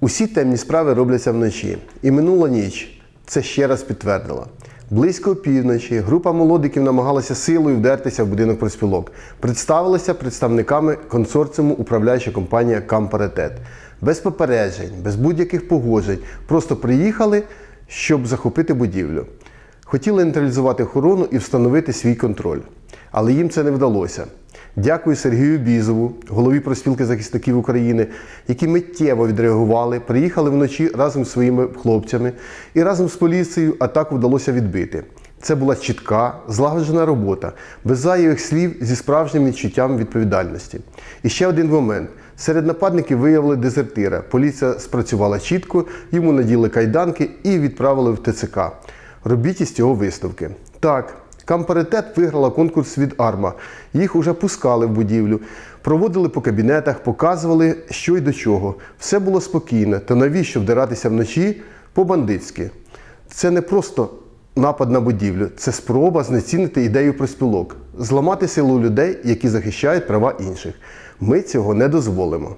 Усі темні справи робляться вночі. І минула ніч це ще раз підтвердила. Близько опівночі група молодиків намагалася силою вдертися в будинок проспілок. Представилися представниками консорціуму управляюча компанія Кампаритет. Без попереджень, без будь-яких погоджень. Просто приїхали, щоб захопити будівлю. Хотіли нейтралізувати охорону і встановити свій контроль. Але їм це не вдалося. Дякую Сергію Бізову, голові проспілки захисників України, які миттєво відреагували, приїхали вночі разом з своїми хлопцями і разом з поліцією атаку вдалося відбити. Це була чітка, злагоджена робота, без зайвих слів зі справжнім відчуттям відповідальності. І ще один момент. Серед нападників виявили дезертира. Поліція спрацювала чітко, йому наділи кайданки і відправили в ТЦК. Робіть із цього висновки. Так, Кампаритет виграла конкурс від Арма. Їх уже пускали в будівлю, проводили по кабінетах, показували, що й до чого. Все було спокійно. То навіщо вдиратися вночі по-бандитськи? Це не просто напад на будівлю, це спроба знецінити ідею проспілок, зламати силу людей, які захищають права інших. Ми цього не дозволимо.